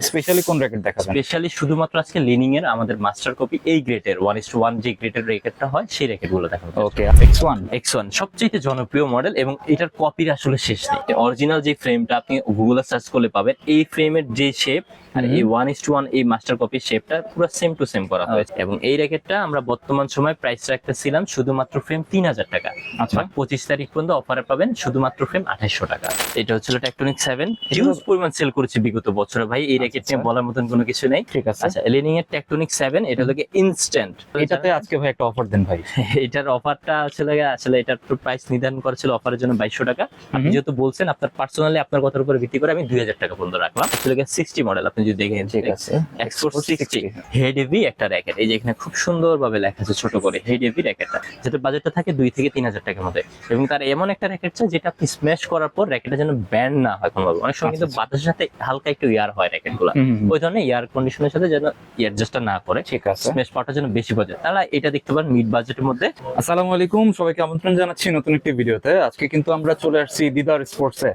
Specially কোন racket দেখাবেন specially শুধুমাত্র আজকে লিনিং এর আমাদের মাস্টার কপি এই গ্রেডের ওয়ান ইস ওয়ান যে গ্রেডের র্যাকেটটা হয় সেই র্যাকেটগুলো দেখাবো okay X one X one সবচেয়ে জনপ্রিয় মডেল এবং এটার কপির আসলে শেষ নেই। অরিজিনাল যে ফ্রেমটা আপনি গুগলে সার্চ করলে পাবেন এই ফ্রেমের যে শেপ আর এই ওয়ান ইস টু ওয়ান এই মাস্টার কপির শেপটা পুরো সেম টু সেম করা হয়েছে। এবং এই র্যাকেটটা আমরা বর্তমান সময় প্রাইস রাখতেছিলাম শুধুমাত্র ফ্রেম তিন হাজার টাকা। আচ্ছা। পঁচিশ তারিখ পর্যন্ত অফারে পাবেন শুধুমাত্র ফ্রেম আঠাইশশো টাকা। এটা হচ্ছিল টেকটনিক সেভেন হিউজ পরিমাণ সেল করেছে বিগত বছরে ভাই এই নিয়ে আচ্ছা। বলার মতন কোনো কিছু নেই। ঠিক আছে। আচ্ছা লিনিং এর টেকটনিক সেভেন এটা হলো ইনস্ট্যান্ট এটাতে আজকে ভাই একটা অফার দেন ভাই। এটার অফারটা আসলে আসলে এটার প্রাইস নির্ধারণ করেছিল অফারের জন্য বাইশশো টাকা। আপনি যেহেতু বলছেন আপনার পার্সোনালি আপনার কথার উপর ভিত্তি করে আমি দুই হাজার টাকা পর্যন্ত রাখলাম। আসলে সিক্সটি মডেল আপনি যদি দেখেন ঠিক আছে। এক্সপোর্ট সিক্সটি হেড হেভি একটা র্যাকেট এই যে এখানে খুব সুন্দর ভাবে লেখা আছে ছোট করে হেড হেভি র্যাকেটটা যেটা বাজেটটা থাকে দুই থেকে তিন হাজার টাকার মধ্যে। এবং তার এমন একটা র্যাকেট চাই যেটা আপনি স্ম্যাশ করার পর র্যাকেটটা যেন ব্যান্ড না হয় কোনোভাবে। অনেক সময় কিন্তু আচ্ছা, বাতাসের সাথে হালকা একটু ইয়ার হয় র্যাকেট গুলা। ওই ধরনের এয়ার কন্ডিশনের সাথে যেন অ্যাডজাস্ট না করে ঠিক আছে। স্মেশ পাওয়াটা যেন বেশি বাজে। তাহলে এটা দেখতে পারেন মিড বাজেটের মধ্যে। আসসালামু আলাইকুম সবাইকে আমন্ত্রণ জানাচ্ছি নতুন একটি ভিডিওতে আজকে কিন্তু আমরা চলে আসছি দিদার স্পোর্টসে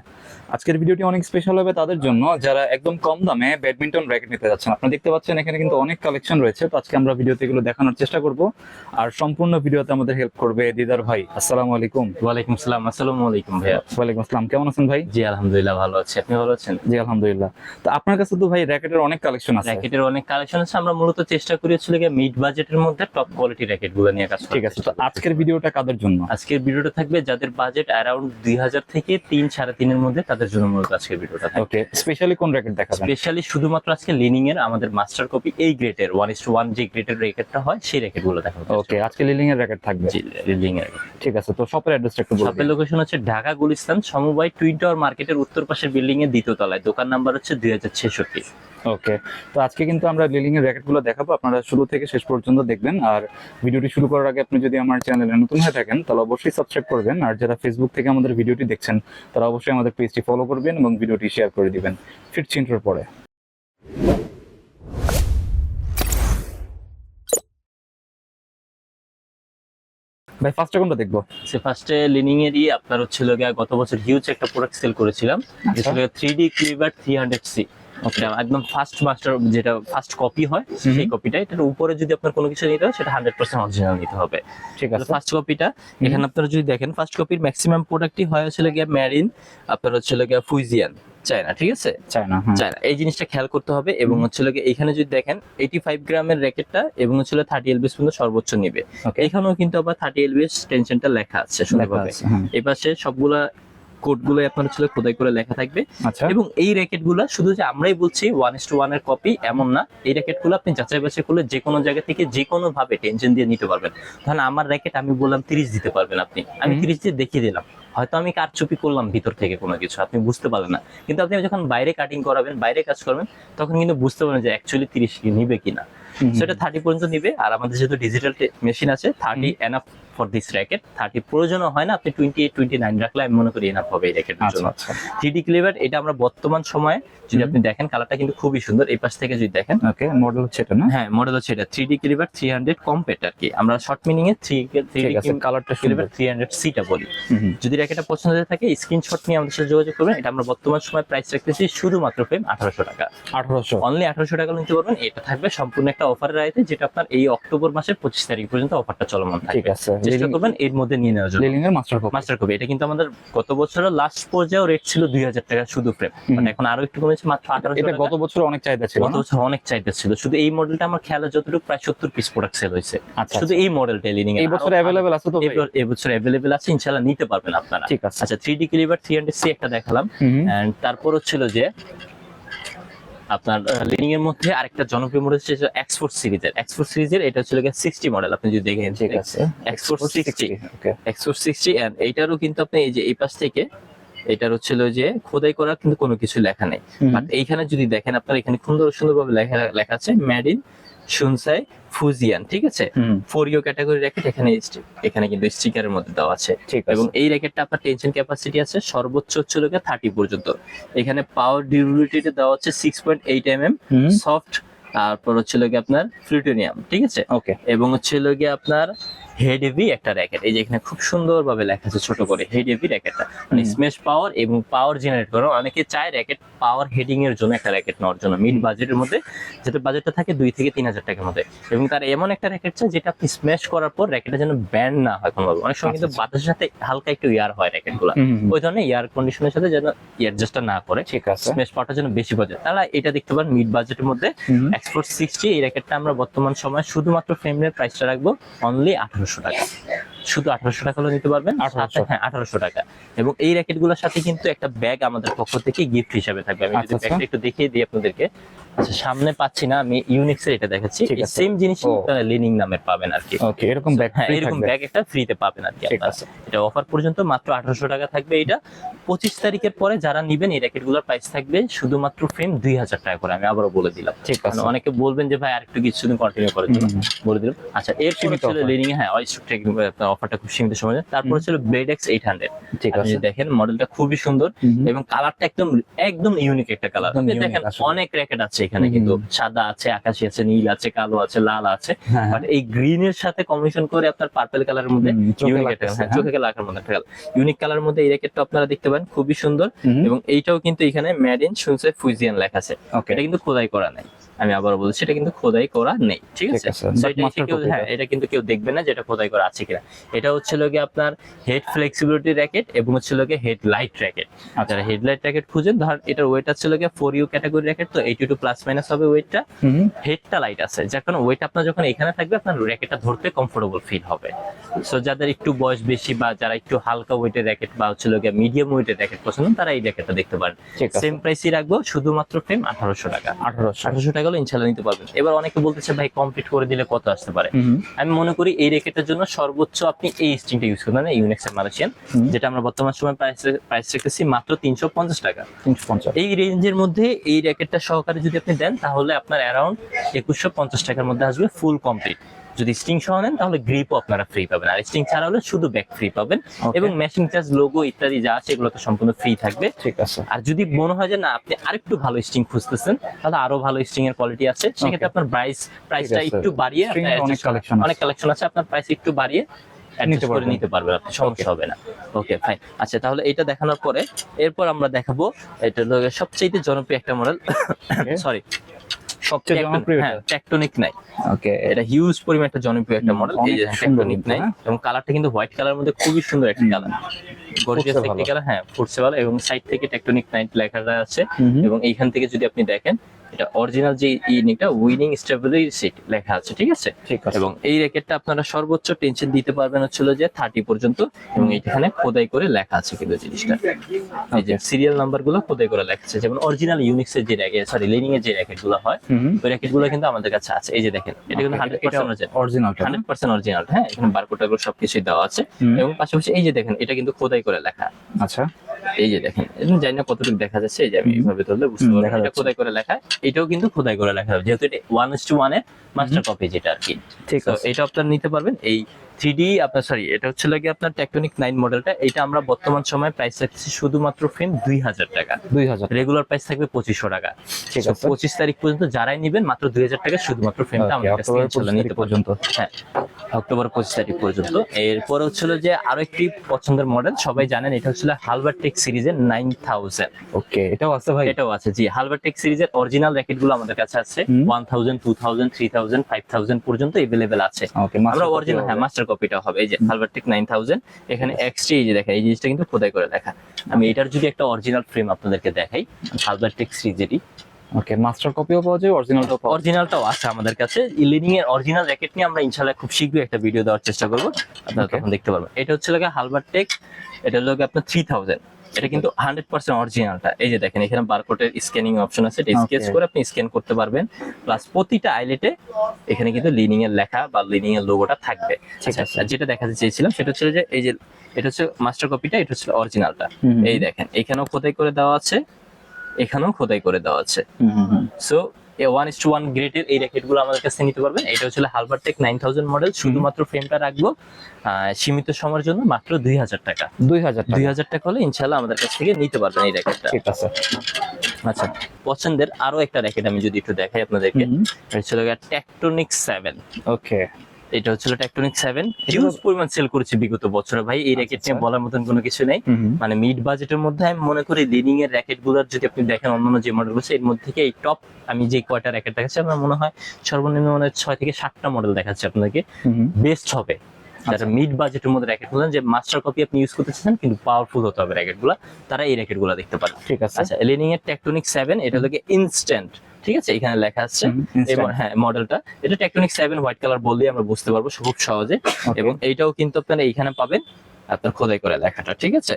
আজকের ভিডিওটি অনেক স্পেশাল হবে তাদের জন্য। যারা একদম কম দামে ব্যাডমিন্টন র্যাকেট নিতে যাচ্ছেন আপনারা দেখতে পাচ্ছেন এখানে কিন্তু অনেক কালেকশন রয়েছে। তো আজকে আমরা ভিডিওতে এগুলো দেখানোর চেষ্টা করব। আর সম্পূর্ণ ভিডিওতে আমাদের হেল্প করবে দিদার ভাই। আসসালামু আলাইকুম। ওয়ালাইকুম সালাম আসসালামু আলাইকুম ভাইয়া। ওয়ালাইকুম আসসালাম। কেমন আছেন ভাই? জি আলহামদুলিল্লাহ ভালো আছি। আপনি ভালো আছেন? জি আলহামদুলিল্লাহ। তো আপনার কাছে তো ভাই র্যাকেটের অনেক কালেকশন আছে। র্যাকেটের অনেক কালেকশন আছে। আমরা মূলত চেষ্টা করি হচ্ছে মিড বাজেটের মধ্যে টপ কোয়ালিটি র্যাকেটগুলো নিয়ে কাজ ঠিক আছে। তো আজকের ভিডিওটা কাদের জন্য? আজকের ভিডিওটা থাকবে যাদের বাজেট অ্যারাউন্ড দুই হাজার থেকে তিন সাড়ে তিনের মধ্যে তাদের জন্য মূলত আজকের ভিডিওটা ওকে স্পেশালি কোন র্যাকেট দেখাবেন? স্পেশালি শুধুমাত্র আজকে লিনিং এর আমাদের মাস্টার কপি এই ইস ওয়ান যে গ্রেডের র্যাকেটটা হয় সেই র্যাকেটগুলো দেখাবো। ওকে আজকে লিলিং এর র্যাকেট থাকবে। জি লিনিং এর ঠিক আছে তো শপের অ্যাড্রেসটা একটু শপের লোকেশন হচ্ছে ঢাকা গুলিস্তান সমবায় টুইন টাওয়ার মার্কেটের উত্তর পাশের বিল্ডিং এর দ্বিতীয় তলায়। দোকান নাম্বার হচ্ছে দুই হাজার ছেষট্টি। ওকে তো আজকে কিন্তু আমরা লিলিং এর র্যাকেটগুলো দেখাবো। আপনারা শুরু থেকে শেষ পর্যন্ত দেখবেন। আর ভিডিওটি শুরু করার আগে আপনি যদি আমার চ্যানেলে নতুন হয়ে থাকেন তাহলে অবশ্যই সাবস্ক্রাইব করবেন। আর যারা ফেসবুক থেকে আমাদের ভিডিওটি দেখছেন তারা অবশ্যই আমাদের পেজটি ফলো করবেন এবং ভিডিওটি শেয়ার করে দিবেন। ফিরছি ইন্টার পরে। ভাই ফার্স্ট কোনটা দেখব? সে ফার্স্টে লিনিং এরই আপনার হচ্ছিল গিয়ে গত বছর হিউজ একটা প্রোডাক্ট সেল করেছিলাম। যেটা 3D ক্লিভার 300C ওকে একদম ফার্স্ট মাস্টার যেটা ফার্স্ট কপি হয় সেই কপিটা এটার উপরে যদি আপনার কোনো কিছু নিতে হয় সেটা হান্ড্রেড পার্সেন্ট অরিজিনাল নিতে হবে। ঠিক আছে। ফার্স্ট কপিটা এখানে আপনারা যদি দেখেন ফার্স্ট কপির ম্যাক্সিমাম প্রোডাক্টই হয় হচ্ছে গিয়ে ম্যারিন আপনার হচ্ছে গিয়ে ফুইজিয়ান চায়না ঠিক আছে? চায়না চায়না এই জিনিসটা খেয়াল করতে হবে এবং হচ্ছে লোকে এখানে যদি দেখেন এইটি ফাইভ গ্রামের র্যাকেটটা এবং হচ্ছে থার্টি এলবিএস পর্যন্ত সর্বোচ্চ নিবে। এখানেও কিন্তু আবার থার্টি এলবিএস টেনশনটা লেখা আছে শুনে এপাশে সবগুলা কোডগুলো আপনার ছিল খোদাই করে লেখা থাকবে। আচ্ছা। এবং এই র্যাকেটগুলা শুধু যে আমরাই বলছি ওয়ান ইস টু ওয়ানের কপি এমন না। এই র্যাকেটগুলো আপনি যাচাই বাছাই করলে যে কোনো জায়গা থেকে যে কোনো ভাবে টেনশন দিয়ে নিতে পারবেন। ধরেন আমার র্যাকেট আমি বললাম তিরিশ দিতে পারবেন আপনি। আমি। তিরিশ দিয়ে দেখিয়ে দিলাম। হয়তো আমি কারচুপি করলাম ভিতর থেকে কোনো কিছু আপনি বুঝতে পারলেন না। কিন্তু আপনি যখন বাইরে কাটিং করাবেন বাইরে কাজ করবেন তখন কিন্তু বুঝতে পারবেন যে অ্যাকচুয়ালি তিরিশ নিবে কিনা। সেটা থার্টি পর্যন্ত নিবে। আর আমাদের যেহেতু ডিজিটাল মেশিন আছে thirty enough for this racket thirty প্রয়োজনও হয় না আপনি টোয়েন্টি এইট টোয়েন্টি নাইন রাখলে আমি মনে করি এনাফ হবে এই র্যাকেটের আচ্ছা জন্য। আচ্ছা। থ্রিডি ক্লিভার এটা আমরা বর্তমান সময়ে যদি আপনি দেখেন কালারটা কিন্তু খুবই সুন্দর এই পাশ থেকে যদি দেখেন। ওকে মডেল হচ্ছে এটা না? হ্যাঁ মডেল হচ্ছে এটা three D cleaver three hundred compete আর কি। আমরা শর্ট মিনিং এ থ্রি কালারটা ক্লিভার থ্রি হান্ড্রেড সিটা বলি। যদি র্যাকেটটা পছন্দ হয়ে থাকে স্ক্রিনশট নিয়ে আমাদের সাথে যোগাযোগ করবেন এটা আমরা বর্তমান সময় প্রাইস রাখতেছি শুধুমাত্র ফ্রেম আঠারোশো টাকা। আঠারোশো। অনলি আঠারোশো টাকা নিতে পারবেন এটা থাকবে সম্পূর্ণ একটা অফারের আয়তে যেটা আপনার এই অক্টোবর মাসের পঁচিশ তারিখ পর্যন্ত অফারটা চলমান থাকে ঠিক আছে। চেষ্টা করবেন এর মধ্যে নিয়ে নেওয়ার জন্য। লিলিং এর মাস্টার কপি মাস্টার কপি এটা কিন্তু আমাদের গত বছরের লাস্ট পর্যায়েও রেট ছিল দুই হাজার টাকা শুধু ফ্রেম মানে এখন আরও একটু কমেছে মাত্র আঠারোশো এটা গত বছর অনেক চাহিদা ছিল গত বছর অনেক চাইতে ছিল। শুধু এই মডেলটা আমার খেয়ালে যতটুকু প্রায় সত্তর পিস প্রোডাক্ট সেল হয়েছে। আচ্ছা শুধু এই মডেলটা লিনিং এই বছর অ্যাভেলেবেল আছে তো ভাই? এই বছর অ্যাভেলেবেল আছে ইনশাআল্লাহ নিতে পারবেন আপনারা। ঠিক আছে। আচ্ছা three D calibar three hundred C একটা দেখালাম। এন্ড তারপর হচ্ছিল যে আপনার লিনিং এর মধ্যে আরেকটা জনপ্রিয় মডেল হচ্ছে এক্সপোর্ট সিরিজের এক্সপোর্ট সিরিজের এটা হচ্ছে সিক্সটি মডেল আপনি যদি দেখেন। ঠিক আছে। Export sixty okay export sixty and এইটারও কিন্তু আপনি এই যে এই পাশ থেকে এটার হচ্ছিল যে খোদাই করা কিন্তু কোনো কিছু লেখা নেই। বাট এইখানে যদি দেখেন আপনার এখানে সুন্দর সুন্দরভাবে লেখা লেখা আছে মেড ইন শুনসাই ফুজিয়ান ঠিক আছে? ফোর ফোরিও ক্যাটাগরি র্যাকেট এখানে এখানে কিন্তু স্টিকারের মধ্যে দেওয়া আছে। এবং এই র্যাকেটটা আপনার টেনশন ক্যাপাসিটি আছে সর্বোচ্চ হচ্ছে লোকে থার্টি পর্যন্ত। এখানে পাওয়ার ডিউরিটিটা দেওয়া হচ্ছে six point eight M M soft তারপর হচ্ছে লোকে আপনার ফ্লুটোনিয়াম ঠিক আছে? ওকে এবং হচ্ছে লোকে আপনার হেড হেভি একটা র্যাকেট এই যে এখানে খুব সুন্দরভাবে লেখা আছে ছোট করে হেড হেভি র্যাকেটটা মানে। স্মেশ পাওয়ার এবং পাওয়ার জেনারেট করা। অনেকে চায় র্যাকেট পাওয়ার হেডিং এর জন্য একটা র্যাকেট নেওয়ার জন্য। মিড বাজেটের মধ্যে যেটা বাজেটটা থাকে দুই থেকে তিন হাজার টাকার মধ্যে। এবং তার এমন একটা র্যাকেট চায় যেটা আপনি স্ম্যাশ করার পর র্যাকেটটা যেন ব্যান্ড না হয় কোনোভাবে। অনেক সময় কিন্তু আচ্ছা, বাতাসের সাথে হালকা একটু ইয়ার হয় র্যাকেটগুলা। ওই ধরনের এয়ার কন্ডিশনের সাথে যেন অ্যাডজাস্টটা না করে। ঠিক আছে। স্ম্যাশ পাওয়ারটা যেন বেশি বাজে। তারা এটা দেখতে পারেন মিড বাজেটের মধ্যে এক্সপোর্ট সিক্সটি এই র্যাকেটটা আমরা বর্তমান সময় শুধুমাত্র ফ্রেমের প্রাইসটা রাখব অনলি আঠারোশো। টাকা। শুধু আঠারোশো টাকা নিতে পারবেন হ্যাঁ আঠারোশো টাকা। এবং এই র্যাকেটগুলোর সাথে কিন্তু একটা ব্যাগ আমাদের পক্ষ থেকে গিফট হিসাবে থাকবে। আমি আচ্ছা, যদি আচ্ছা। ব্যাগটা একটু দেখিয়ে দিই আপনাদেরকে। আচ্ছা সামনে পাচ্ছি না আমি ইউনিক্স এর এটা দেখাচ্ছি। সেম জিনিস লিনিং নামের পাবেন আর কি। ওকে এরকম ব্যাগ হ্যাঁ এরকম ব্যাগ একটা ফ্রিতে পাবেন আর কি এটা অফার পর্যন্ত মাত্র আঠারোশো টাকা থাকবে এটা। পঁচিশ তারিখের পরে যারা নিবেন এই র্যাকেটগুলোর প্রাইস থাকবে শুধুমাত্র ফ্রেম দুই হাজার টাকা করে। আমি আবারও বলে দিলাম। ঠিক আছে। অনেকে বলবেন যে ভাই আরেকটু কিছুদিন কন্টিনিউ করার জন্য। বলে দিলাম। আচ্ছা এর সীমিত লিনিং হ্যাঁ অফারটা খুব সীমিত সময় তারপরে ছিল ব্লেড এক্স এইট হান্ড্রেড ঠিক আপনি আছে। দেখেন মডেলটা খুবই সুন্দর। এবং কালারটা একদম একদম ইউনিক একটা কালার দেখেন অনেক র্যাকেট আছে এখানে কিন্তু। সাদা আছে আকাশি আছে নীল আছে কালো আছে লাল আছে। হ্যাঁ, বাট এই গ্রিন এর সাথে কম্বিনেশন করে আপনার পার্পল কালারের মধ্যে ইউনিক একটা হ্যাঁ, হ্যাঁ। চোখে লাগার মধ্যে একটা ইউনিক কালার মধ্যে এই র্যাকেটটা আপনারা দেখতে পারেন খুবই সুন্দর। এবং এইটাও কিন্তু এখানে মেড ইন শুনছে ফুজিয়ান লেখা আছে। এটা কিন্তু খোদাই করা নাই। আমি আবার বলছি এটা কিন্তু খোদাই করা নেই ঠিক আছে? হ্যাঁ এটা কিন্তু কেউ দেখবে না যেটা খোদাই করা আছে কিনা। এটা হচ্ছে লোকে আপনার হেড ফ্লেক্সিবিলিটি র্যাকেট এবং হচ্ছে লোকে হেড লাইট র্যাকেট আচ্ছা। যারা হেডলাইট র্যাকেট খুঁজেন ধর এটার ওয়েট আছে লোকে ফোর ইউ ক্যাটাগরি র্যাকেট তো এইটি টু প্লাস মাইনাস হবে ওয়েটটা। হেডটা লাইট আছে। যার কারণে ওয়েট আপনার যখন এখানে থাকবে আপনার র্যাকেটটা ধরতে কমফোর্টেবল ফিল হবে। সো যাদের একটু বয়স বেশি বা যারা একটু হালকা ওয়েটের র্যাকেট বা হচ্ছে লোকে মিডিয়াম ওয়েটের র্যাকেট পছন্দ তারা এই র্যাকেটটা দেখতে পারেন। সেম প্রাইসই রাখব শুধুমাত্র ফ্রেম আঠারোশো টাকা। আঠারোশো। আঠারোশো টাকা হলে ইনশাল্লাহ নিতে পারবেন। এবার অনেকে বলতেছে ভাই কমপ্লিট করে দিলে কত আসতে পারে। আমি মনে করি এই র্যাকেটের জন্য সর্বোচ্চ আপনি এই স্ট্রিংটা ইউজ করবেন ইউনেক্স এর মালয়েশিয়ান। যেটা আমরা বর্তমান সময় প্রাইস রেখেছি মাত্র তিনশো পঞ্চাশ টাকা। এই রেঞ্জের মধ্যে এই র্যাকেটটা সহকারে যদি আপনি দেন তাহলে আপনার অ্যারাউন্ড একুশশো পঞ্চাশ টাকার মধ্যে আসবে ফুল কমপ্লিট যদি স্টিং সহ নেন তাহলে গ্রিপও আপনারা ফ্রি পাবেন। আর স্টিং ছাড়া হলে শুধু ব্যাক ফ্রি পাবেন। এবং মেশিং চার্জ লোগো ইত্যাদি যা আছে এগুলো তো সম্পূর্ণ ফ্রি থাকবে। ঠিক আছে। আর যদি মনে হয় যে না আপনি আরেকটু ভালো স্ট্রিং খুঁজতেছেন তাহলে আরও ভালো স্ট্রিং এর কোয়ালিটি আছে। সেক্ষেত্রে আপনার প্রাইস প্রাইসটা। একটু বাড়িয়ে। অনেক কালেকশন আছে। আপনার প্রাইস একটু বাড়িয়ে পারবেন। নিতে পারবেন আপনি সমস্যা হবে না। ওকে ফাইন আচ্ছা তাহলে এটা দেখানোর পরে এরপর আমরা দেখাবো এটা সবচেয়ে জনপ্রিয় একটা মডেল সরি সবচেয়ে জনপ্রিয় টেকটনিক নাই। ওকে এটা হিউজ পরিমাণ একটা জনপ্রিয় একটা মডেল এই যে টেকটনিক নাই। হ্যাঁ? এবং কালারটা কিন্তু হোয়াইট কালার মধ্যে খুবই সুন্দর একটা কালার গর্জিয়াস ফুটছে কালার হ্যাঁ এবং সাইড থেকে টেকটনিক নাইট লেখাটা আছে। এবং এইখান থেকে যদি আপনি দেখেন এটা অরিজিনাল যে ইউনিকটা উইনিং স্টেবিলিটি সিট লেখা আছে ঠিক আছে? এবং এই র্যাকেটটা আপনারা সর্বোচ্চ টেনশন দিতে পারবেন হচ্ছিল যে থার্টি পর্যন্ত এবং এখানে খোদাই করে লেখা আছে কিন্তু জিনিসটা। এই যে সিরিয়াল নাম্বারগুলো খোদাই করে লেখা আছে যেমন অরিজিনাল ইউনিক্স এর যে র্যাকেট সরি লিনিং এর যে র্যাকেটগুলো হয়। ওই র্যাকেটগুলো কিন্তু আমাদের কাছে আছে। এই যে দেখেন এটা কিন্তু hundred percent original hundred percent original হ্যাঁ এখানে বারকোড সবকিছুই দেওয়া আছে। এবং পাশাপাশি এই যে দেখেন এটা কিন্তু খোদাই করে লেখা। আচ্ছা। এই যে দেখেন এটা জানি না কতটুকু দেখা যাচ্ছে এই যে আমি এইভাবে ধরলে বুঝতে দেখা এটা খোদাই করে লেখা এটাও কিন্তু খোদাই করে লেখা হবে যেহেতু এটা ওয়ান ইস টু ওয়ানের মাস্টার কপি যেটা আর কি। ঠিক আছে। এটা আপনারা নিতে পারবেন। এই থ্রি আপনার সরি এটা হচ্ছে লাগে আপনার টেকটনিক নাইন মডেলটা এটা আমরা বর্তমান সময় প্রাইস রাখছি শুধুমাত্র ফ্রেম দুই হাজার টাকা। দুই হাজার। রেগুলার প্রাইস থাকবে পঁচিশশো টাকা। ঠিক আছে। পঁচিশ তারিখ পর্যন্ত যারাই নেবেন মাত্র দুই হাজার টাকা শুধুমাত্র ফ্রেমটা আমাদের কাছ থেকে নিতে পর্যন্ত। হ্যাঁ। অক্টোবর পঁচিশ তারিখ পর্যন্ত। এরপর হচ্ছিল যে আরও একটি পছন্দের মডেল সবাই জানেন এটা হচ্ছিল হালবার টেক সিরিজের নাইন থাউজেন্ড ওকে এটাও আছে ভাই? এটাও আছে জি হালবার টেক সিরিজের অরিজিনাল র্যাকেটগুলো আমাদের কাছে আছে। One thousand two thousand three thousand five thousand পর্যন্ত এভেলেবেল আছে। আমরা অরিজিনাল হ্যাঁ মাস্টার কপিটা হবে। এই যে হালবারটেক নাইন থাউজেন্ড এখানে এক্সট্রি এই যে দেখেন এই জিনিসটা কিন্তু খোদাই করে দেখা। আমি এটার যদি একটা অরিজিনাল ফ্রেম আপনাদেরকে দেখাই হালবার হালবারটেক সিরিজেরই। ওকে মাস্টার কপিও পাওয়া যায় অরিজিনালটাও পাওয়া যায়? অরিজিনালটাও আছে আমাদের কাছে। লিনিং এর অরিজিনাল র্যাকেট নিয়ে আমরা ইনশাল্লাহ খুব শীঘ্রই একটা ভিডিও দেওয়ার চেষ্টা করব। আপনারা তখন দেখতে পারবেন। এটা হচ্ছে লাগে হালবারটেক এটা হলো গিয়ে আপনার থ্রি থাউজেন্ড এটা কিন্তু হান্ড্রেড পার্সেন্ট অরিজিনালটা এই যে দেখেন এখানে বারকোডের স্ক্যানিং অপশন আছে এটা স্কেচ করে আপনি স্ক্যান করতে পারবেন। প্লাস প্রতিটা আইলেটে এখানে কিন্তু লিনিং এর লেখা বা লিনিং এর লোগোটা থাকবে। ঠিক আচ্ছা, আছে। আর যেটা দেখাতে চেয়েছিলাম সেটা হচ্ছে যে এই যে এটা হচ্ছে মাস্টার কপিটা এটা হচ্ছে অরিজিনালটা এই দেখেন এখানেও খোদাই করে দেওয়া আছে? এখানেও খোদাই করে দেওয়া আছে। So one is to one গ্রেডের এই র্যাকেটগুলো আমাদের কাছে নিতে পারবেন। এটা হচ্ছে হালবারটেক নাইন থাউজেন্ড মডেল শুধুমাত্র ফ্রেমটা রাখব সীমিত সময়ের জন্য মাত্র দুই হাজার টাকা। দুই হাজার দুই হাজার টাকা হলে ইনশাল্লাহ আমাদের কাছ থেকে নিতে পারবেন এই র্যাকেটটা ঠিক আছে। আচ্ছা পছন্দের আরও একটা র্যাকেট আমি যদি একটু দেখাই আপনাদেরকে। এটা ছিল টেকটনিক সেভেন ওকে এটা হচ্ছিল টেকটনিক সেভেন হিউজ পরিমাণ সেল করেছে বিগত বছরে। ভাই এই র্যাকেট নিয়ে আচ্ছা। বলার মতন কোনো কিছু নেই। মানে মিড বাজেটের মধ্যে আমি মনে করি লিডিং এর র্যাকেটগুলোর যদি আপনি দেখেন অন্যান্য যে মডেল আছে এর মধ্যে থেকে এই টপ আমি যে কয়টা র্যাকেট দেখাচ্ছি আমার মনে হয় সর্বনিম্ন মানে ছয় থেকে সাতটা মডেল দেখাচ্ছি আপনাকে। বেস্ট হবে। যারা আচ্ছা। মিড বাজেটের মধ্যে র্যাকেটগুলো যে মাস্টার কপি আপনি ইউজ করতে চান কিন্তু পাওয়ারফুল হতে হবে র্যাকেটগুলা তারা এই র্যাকেটগুলা দেখতে পারেন। ঠিক আছে। আচ্ছা লিনিং এর টেকটনিক সেভেন এটা হলো ইনস্ট্যান্ট ঠিক আছে? এখানে লেখা আছে এবং হ্যাঁ মডেলটা এটা টেকটনিক সেভেন হোয়াইট কালার বললেই আমরা বুঝতে পারব খুব সহজে। এবং এইটাও কিন্তু আপনারা এইখানে পাবেন আপনার খোদাই করে লেখাটা ঠিক আছে?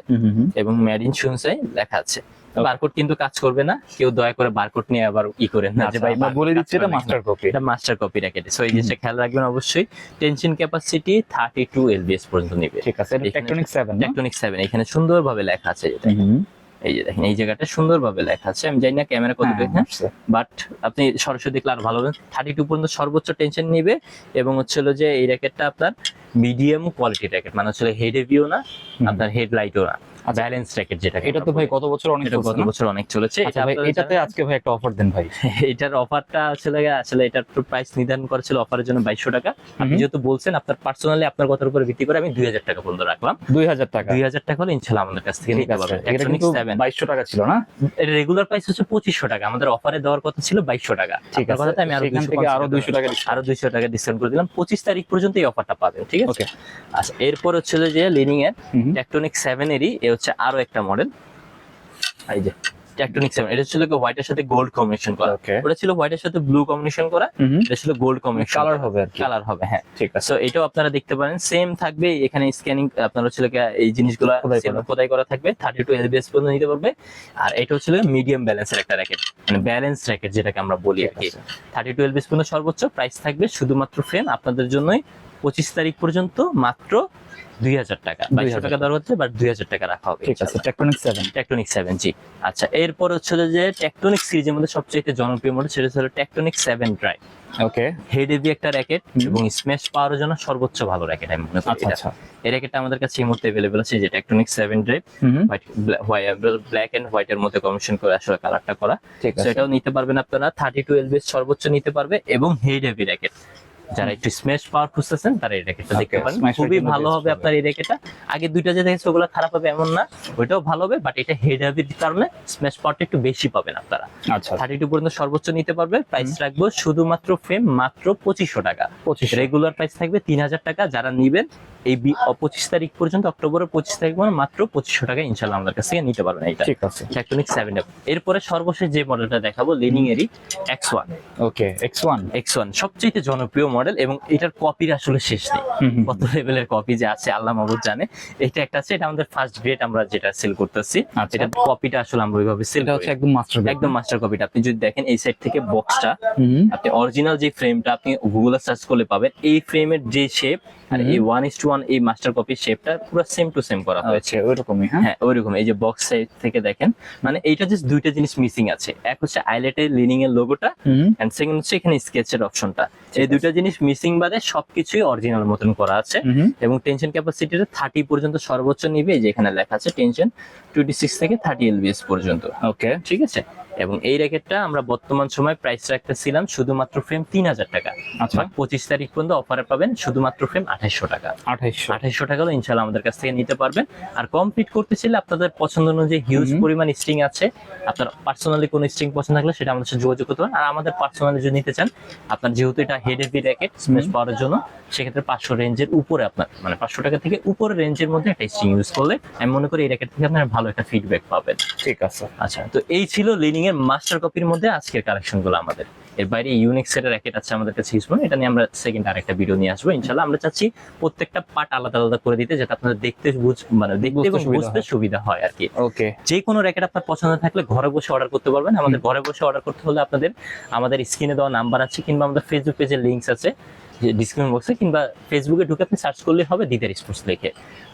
এবং মেড ইন শুনসে লেখা আছে। বারকোড কিন্তু কাজ করবে না কেউ দয়া করে বারকোড নিয়ে আবার ই করেন না। যে ভাই বলে দিচ্ছি এটা মাস্টার কপি এটা মাস্টার কপি র্যাকেট সো এই জিনিসটা খেয়াল রাখবেন অবশ্যই। Tension capacity thirty two LBS পর্যন্ত নিবে। ঠিক আছে এটা টেকটনিক 7 টেকটনিক সেভেন এখানে সুন্দরভাবে লেখা আছে হুম। এই যে দেখেন এই জায়গাটা সুন্দরভাবে লেখা আছে আমি জানি না ক্যামেরা কত হ্যাঁ, দেখেন বাট আপনি সরাসরি দেখলে আর ভালো থার্টি টু পর্যন্ত সর্বোচ্চ টেনশন নিবে এবং হচ্ছিল যে এই র্যাকেটটা আপনার মিডিয়াম কোয়ালিটি র্যাকেট মানে হচ্ছে হেড হেভিও না। আপনার হেড লাইটও না ব্যালেন্স র্যাকেট যেটা এটা তো ভাই কত বছর অনেক এটা গত বছর অনেক চলেছে। আচ্ছা এটা ভাই এটাতে আজকে ভাই একটা অফার দেন ভাই। এটার অফারটা আসলে আসলে এটার প্রাইস নির্ধারণ করেছিল অফারের জন্য টাকা। আপনি যেহেতু বলছেন আপনার পার্সোনালি আপনার কথার উপর ভিত্তি করে আমি দুই হাজার টাকা পর্যন্ত রাখলাম। 2000 টাকা। দুই হাজার টাকা হলে ইনশাল্লাহ আমাদের কাছ থেকে নিতে আছে। পারবেন। এটা কিন্তু 2200 টাকা ছিল না? এর রেগুলার প্রাইস হচ্ছে পঁচিশশো টাকা। আমাদের অফারে দেওয়ার কথা ছিল বাইশশো টাকা। ঠিক আছে। কথাতে আমি আরও সেখান 250 থেকে আরও টাকা 200 টাকা আরও দুইশো টাকা ডিসকাউন্ট করে দিলাম। পঁচিশ তারিখ পর্যন্ত এই অফারটা পাবেন ঠিক আছে? আচ্ছা এরপর হচ্ছে যে লিনিং এর টেকটনিক সেভেন এরই এ হচ্ছে আরও একটা মডেল এই যে। টেকটনিক সেভেন এটা ছিল হোয়াইটের সাথে গোল্ড কম্বিনেশন করা। ওটা ছিল হোয়াইটের সাথে ব্লু কম্বিনেশন করা এটা ছিল গোল্ড কম্বিনেশন কালার হবে আর কি। কালার হবে হ্যাঁ। ঠিক আছে। সো এটাও আপনারা দেখতে পারেন। সেম থাকবে এখানে স্ক্যানিং আপনার গিয়ে এই জিনিসগুলো খোদাই করা। থাকবে। থার্টি টু এলবিএস পর্যন্ত নিতে পারবে। আর এটা হচ্ছে মিডিয়াম ব্যালেন্সের একটা র্যাকেট মানে ব্যালেন্স র্যাকেট যেটাকে আমরা বলি আর কি। থার্টি টু এলবিএস পর্যন্ত সর্বোচ্চ প্রাইস থাকবে শুধুমাত্র ফ্রেম আপনাদের জন্যই পঁচিশ তারিখ পর্যন্ত মাত্র দুই হাজার টাকা। বাইশশো টাকা দর হচ্ছে বাট দুই হাজার টাকা রাখা হবে ঠিক আছে টেকটনিক 7 টেকটনিক সেভেন জি। আচ্ছা এরপর হচ্ছে যে টেকটনিক সিরিজের মধ্যে সবচেয়ে জনপ্রিয় মডেল সেটা হচ্ছে Tectonic seven drive okay head heavy একটা র্যাকেট এবং স্ম্যাশ পাওয়ার জন্য সর্বোচ্চ ভালো র্যাকেট আমি মনে করি আচ্ছা এটা। আচ্ছা। এই র্যাকেটটা আমাদের কাছে এই মুহূর্তে অ্যাভেলেবল আছে যে Tectonic seven drive hmm white black and white এর মধ্যে কমিশন করে আসলে কালারটা করা। সেটাও নিতে পারবেন আপনারা। থার্টি টু এলবি সর্বোচ্চ নিতে পারবে এবং হেড হেভি র্যাকেট যারা একটু স্ম্যাশ পাওয়ার খুঁজতেছেন তারা এই র্যাকেটটা দেখতে পারেন। খুবই ভালো হবে। আপনার এই র্যাকেটটা আগে দুইটা যে দেখেছে ওগুলো খারাপ হবে এমন না। ওইটাও ভালো হবে বাট এটা হেড হেভির কারণে স্ম্যাশ পাওয়ারটা একটু বেশি পাবেন আপনারা। আচ্ছা। থার্টি টু পর্যন্ত সর্বোচ্চ নিতে পারবে। প্রাইস রাখব শুধুমাত্র ফ্রেম মাত্র পঁচিশশো টাকা। 25 রেগুলার প্রাইস থাকবে তিন হাজার টাকা। যারা নিবেন এই পঁচিশ তারিখ পর্যন্ত অক্টোবরের পঁচিশ তারিখ পর্যন্ত মাত্র পঁচিশশো টাকা ইনশাল্লাহ আমাদের কাছ থেকে নিতে পারবেন এইটা। ঠিক আছে। টেকটনিক সেভেন এরপরে সর্বশেষ যে মডেলটা দেখাবো লিনিং এরই X one okay X one X one সবচেয়ে জনপ্রিয় মডেল এবং এটার কপির আসলে শেষ নেই। কত লেভেলের কপি যে আছে আল্লাহ মাহবুদ জানে। এটা একটা আছে এটা আমাদের ফার্স্ট গ্রেড আমরা যেটা সেল করতেছি। আচ্ছা। এটা কপিটা আসলে আমরা ওইভাবে সেল হচ্ছে একদম মাস্টার একদম মাস্টার কপিটা আপনি যদি দেখেন এই সাইড থেকে বক্সটা আপনি অরিজিনাল যে ফ্রেমটা আপনি গুগলে সার্চ করলে পাবেন এই ফ্রেমের যে শেপ আর এই ওয়ান ইস টু ওয়ান এই মাস্টার কপির শেপটা পুরো সেম টু সেম করা হয়েছে। আচ্ছা ওইরকমই হ্যাঁ? হ্যাঁ ওইরকম এই যে বক্স সাইড থেকে দেখেন মানে এইটা জাস্ট দুইটা জিনিস মিসিং আছে। এক হচ্ছে আইলেটের লিনিং এর লোগোটা এন্ড সেকেন্ড হচ্ছে এখানে স্কেচের অপশনটা এই দুইটা জিনিস মিসিং বাদে সবকিছুই অরিজিনাল মতন করা আছে। এবং টেনশন ক্যাপাসিটিটা থার্টি পর্যন্ত সর্বোচ্চ নিবে এই যে এখানে লেখা আছে টেনশন টোয়েন্টি সিক্স থেকে থার্টি এলবিএস পর্যন্ত। ওকে ঠিক আছে? এবং এই র্যাকেটটা আমরা বর্তমান সময় প্রাইস রাখতেছিলাম শুধুমাত্র ফ্রেম তিন হাজার টাকা। আচ্ছা। পঁচিশ তারিখ পর্যন্ত অফারে পাবেন শুধুমাত্র ফ্রেম আঠাইশশো টাকা। 2800 আঠাইশশো টাকা হলে ইনশাল্লাহ আমাদের কাছ থেকে নিতে পারবেন। আর কমপ্লিট করতে চাইলে আপনাদের পছন্দ অনুযায়ী হিউজ পরিমাণ স্ট্রিং আছে। আপনার পার্সোনালি কোনো স্ট্রিং পছন্দ থাকলে সেটা আমাদের সাথে যোগাযোগ করতে পারেন। আর আমাদের পার্সোনালি যদি নিতে চান আপনার যেহেতু এটা head heavy racket smash power জন্য সেক্ষেত্রে পাঁচশো রেঞ্জের উপরে আপনার মানে পাঁচশো টাকা থেকে উপরে রেঞ্জের মধ্যে একটা স্ট্রিং ইউজ করলে আমি মনে করি এই র্যাকেট থেকে আপনার ভালো একটা ফিডব্যাক পাবেন। ঠিক আছে। আচ্ছা তো এই ছিল লিনিং এর মাস্টার কপির মধ্যে আজকের কালেকশনগুলো আমাদের। এর বাইরে ইউনিক সেটের র্যাকেট আছে আমাদের কাছে ইউজ এটা নিয়ে আমরা সেকেন্ড আরেকটা ভিডিও নিয়ে আসব। ইনশাল্লাহ আমরা চাচ্ছি প্রত্যেকটা পার্ট আলাদা আলাদা করে দিতে যাতে আপনাদের দেখতে বুঝ মানে দেখতে বুঝতে এবং সুবিধা বুঝতে হয়। সুবিধা হয় আর কি। ওকে যে কোনো র্যাকেট আপনার পছন্দ থাকলে ঘরে বসে অর্ডার করতে পারবেন। আমাদের ঘরে বসে অর্ডার করতে হলে আপনাদের আমাদের স্ক্রিনে দেওয়া নাম্বার আছে কিংবা আমাদের ফেসবুক পেজের লিঙ্কস আছে। ডিসক্রিপশন বক্সে কিংবা ফেসবুকে ঢুকে আপনি সার্চ করলে হবে দিদার স্পোর্টস লিখে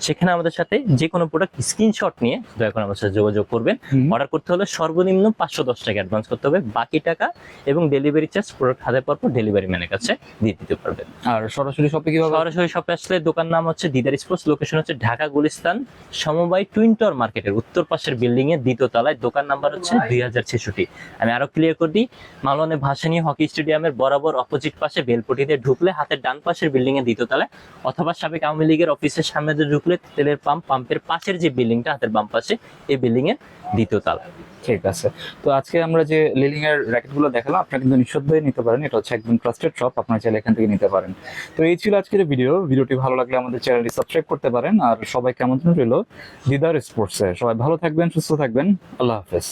সেখানে আমাদের সাথে যে কোনো প্রোডাক্ট স্ক্রিনশট নিয়ে দয়া করে আমাদের সাথে যোগাযোগ করবেন। অর্ডার করতে হলে সর্বনিম্ন পাঁচশো দশ টাকা অ্যাডভান্স করতে হবে। বাকি টাকা এবং ডেলিভারি চার্জ প্রোডাক্ট হাতে পর পর ডেলিভারি ম্যানের কাছে দিয়ে দিতে পারবেন। আর সরাসরি শপে কীভাবে সরাসরি শপে আসলে দোকান নাম হচ্ছে দিদার স্পোর্টস লোকেশন হচ্ছে ঢাকা গুলিস্তান সমবায় টুইন টাওয়ার মার্কেটের উত্তর পাশের বিল্ডিং এর দ্বিতীয় তলায়। দোকান নাম্বার হচ্ছে দুই হাজার ছেষট্টি। আমি আরও ক্লিয়ার করে দিই মালনে ভাসানী হকি স্টেডিয়ামের বরাবর অপোজিট পাশে বেলপটিতে ঢুকলে ঢুকলে হাতের ডান পাশের বিল্ডিং এর দ্বিতীয় তলায় অথবা সাবেক আওয়ামী লীগের অফিসের সামনে ঢুকলে তেলের পাম্প পাম্পের পাশের যে বিল্ডিংটা হাতের বাম পাশে, এই বিল্ডিং এর দ্বিতীয় তলায় ঠিক আছে। তো আজকে আমরা যে লিলিং এর র্যাকেটগুলো দেখালাম, আপনারা কিন্তু নিঃসন্দেহে নিতে পারেন। এটা হচ্ছে একদম ট্রাস্টেড শপ আপনারা চাইলে এখান থেকে নিতে পারেন। তো এই ছিল আজকের ভিডিও ভিডিওটি ভালো লাগলে আমাদের চ্যানেলটি সাবস্ক্রাইব করতে পারেন। আর সবাইকে আমন্ত্রণ রইল? দিদার স্পোর্টসে সবাই ভালো থাকবেন, সুস্থ থাকবেন। আল্লাহ হাফেজ।